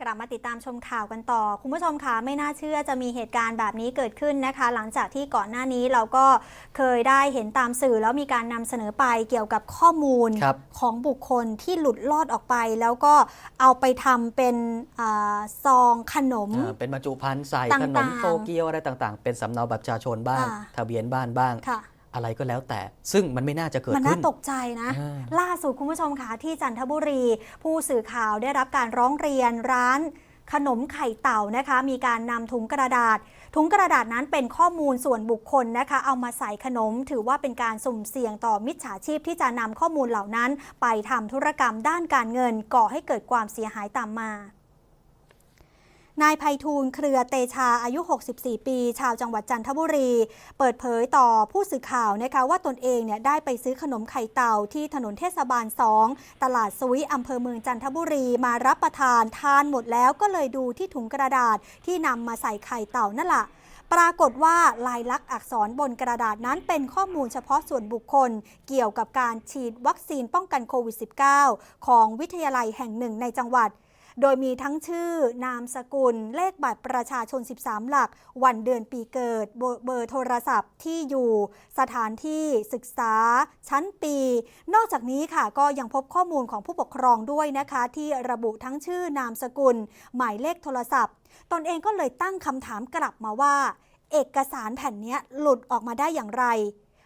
กลับมาติดตามชมข่าวกันต่อ คุณผู้ชมคะไม่น่าเชื่อจะมีเหตุการณ์แบบนี้เกิดขึ้นนะคะ หลังจากที่ก่อนหน้านี้เราก็เคยได้เห็นตามสื่อ แล้วมีการนำเสนอไปเกี่ยวกับข้อมูลครับของบุคคลที่หลุดลอดออกไป แล้วก็เอาไปทำเป็นอาซองขนมอ่าเป็นบรรจุภัณฑ์ใส่ต่างๆขนมโตเกียวอะไรต่างๆ เป็นสำเนาบัตรประชาชนบ้างอ่าทะเบียนบ้านบ้างค่ะ อะไรก็แล้วแต่ ซึ่งมันไม่น่าจะเกิดมันขึ้น่านตกใจนะอ่าล่าสุดคุณผู้ชมคะที่จันทบุรี ผู้สื่อข่าวได้รับการร้องเรียนร้านขนมไข่เต่านะคะ มีการนำถุงกระดาษ ถุงกระดาษนั้นเป็นข้อมูลส่วนบุคคลนะคะ เอามาใส่ขนม ถือว่าเป็นการสุ่มเสี่ยงต่อมิจฉาชีพที่จะนำข้อมูลเหล่านั้น ไปทำธุรกรรมด้านการเงินก่อให้เกิดความเสียหายตามมา นายไพฑูรย์เครือเตชาอายุ 64 ปี ชาวจังหวัดจันทบุรี เปิดเผยต่อผู้สื่อข่าวนะคะว่าตนเองเนี่ยได้ไปซื้อขนมไข่เต่าที่ถนนเทศบาล 2 ตลาดสวิอำเภอเมืองจันทบุรีมารับประทานทานหมดแล้วก็เลยดูที่ถุงกระดาษที่นำมาใส่ไข่เต่านั่นแหละปรากฏว่าลายลักษณ์อักษรบนกระดาษนั้นเป็นข้อมูลเฉพาะส่วนบุคคล เกี่ยวกับการฉีดวัคซีนป้องกันโควิด -19 ของวิทยาลัยแห่งหนึ่งในจังหวัด โดยมีทั้งชื่อนามสกุล เลขบัตรประชาชน 13 หลัก วันเดือนปีเกิด เบอร์โทรศัพท์ที่อยู่ สถานที่ศึกษา ชั้นปี นอกจากนี้ค่ะก็ยังพบข้อมูลของผู้ปกครองด้วยนะคะ ที่ระบุทั้งชื่อนามสกุล หมายเลขโทรศัพท์ ตนเองก็เลยตั้งคำถามกลับมาว่า เอกสารแผ่นนี้หลุดออกมาได้อย่างไร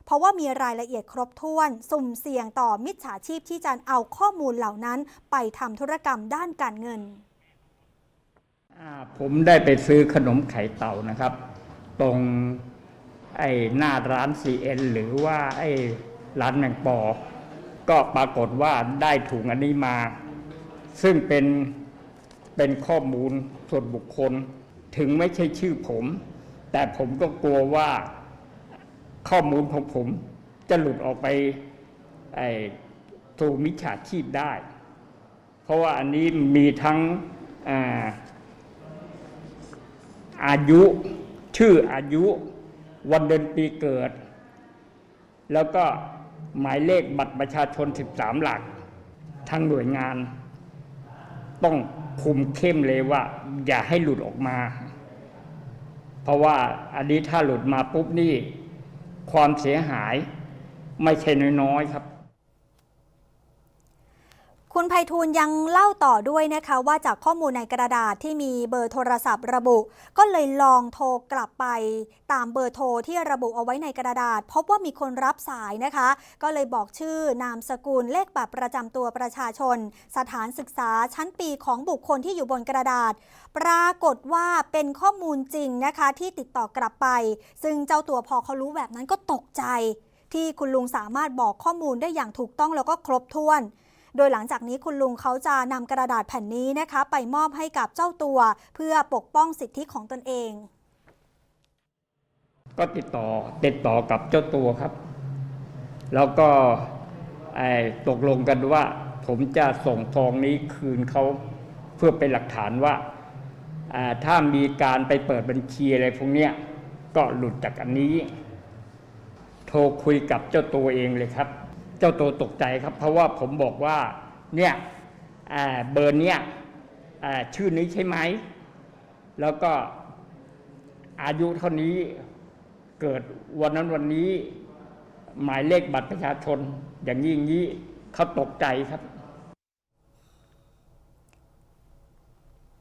เพราะว่ามีรายละเอียดครบถ้วน สุ่มเสี่ยงต่อมิจฉาชีพที่จะเอาข้อมูลเหล่านั้น ไปทำธุรกรรมด้านการเงิน ผมได้ไปซื้อขนมไข่เต่านะครับ ตรงไอ้หน้าร้าน CN หรือว่าไอ้ร้านแมงปอ ก็ปรากฏว่าได้ถุงอันนี้มา ซึ่งเป็นเป็นข้อมูลส่วนบุคคล ถึงไม่ใช่ชื่อผม แต่ผมก็กลัวว่า ข้อมูลของผมจะหลุดออกไปไอ้สู่มิจฉาชีพได้ เพราะว่าอันนี้มีทั้งอาอายุชื่ออายุ วันเดือนปีเกิด แล้วก็หมายเลขบัตรประชาชน 13 หลัก ทางหน่วยงาน ต้องคุมเข้มเลยว่า อย่าให้หลุดออกมา เพราะว่าอันนี้ถ้าหลุดมาปุ๊บนี่ ความเสียหายไม่ใช่น้อยๆครับ คุณไพฑูรย์ยังเล่าต่อด้วยนะคะว่าจากข้อมูลในกระดาษที่มีเบอร์โทรศัพท์ระบุ ก็เลยลองโทรกลับไปตามเบอร์โทรที่ระบุเอาไว้ในกระดาษ พบว่ามีคนรับสายนะคะ ก็เลยบอกชื่อนามสกุลเลขบัตรประจำตัวประชาชน สถานศึกษาชั้นปีของบุคคลที่อยู่บนกระดาษ ปรากฏว่าเป็นข้อมูลจริงนะคะที่ติดต่อกลับไป ซึ่งเจ้าตัวพอเขารู้แบบนั้นก็ตกใจ ที่คุณลุงสามารถบอกข้อมูลได้อย่างถูกต้องแล้วก็ครบถ้วน โดยหลังจากนี้คุณลุงเขาจะนำกระดาษแผ่นนี้นะคะ ไปมอบให้กับเจ้าตัว เพื่อปกป้องสิทธิของตนเอง ก็ติดต่อติดต่อกับเจ้าตัวครับ แล้วก็ตกลงกันว่า ผมจะส่งทองนี้คืนเขาเพื่อเป็นหลักฐานว่าถ้ามีการไปเปิดบัญชีอะไรพวกเนี้ยก็หลุดจากอันนี้ โทรคุยกับเจ้าตัวเองเลยครับ จ้าตัวตกใจครับ เพราะว่าผมบอกว่าเนี่ยเบอร์เนี่ยชื่อนี้ใช่ไหม แล้วก็อายุเท่านี้เกิดวันนั้นวันนี้ หมายเลขบัตรประชาชน อย่างนี้อย่างนี้เขาตกใจครับ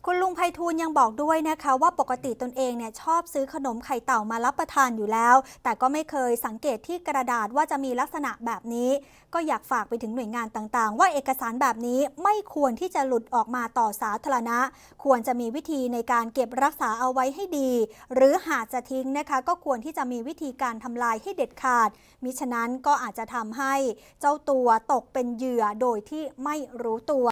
คุณลุง ไพฑูรย์ยังบอกด้วยนะคะว่าปกติตนเองเนี่ยชอบซื้อขนมไข่เต่ามารับประทานอยู่แล้ว แต่ก็ไม่เคยสังเกตที่กระดาษว่าจะมีลักษณะแบบนี้ ก็อยากฝากไปถึงหน่วยงานต่างๆ ว่าเอกสารแบบนี้ไม่ควรที่จะหลุดออกมาต่อสาธารณะ ควรจะมีวิธีในการเก็บรักษาเอาไว้ให้ดี หรือหากจะทิ้งนะคะก็ควรที่จะมีวิธีการทำลายให้เด็ดขาด มิฉะนั้นก็อาจจะทำให้เจ้าตัวตกเป็นเหยื่อโดยที่ไม่รู้ตัว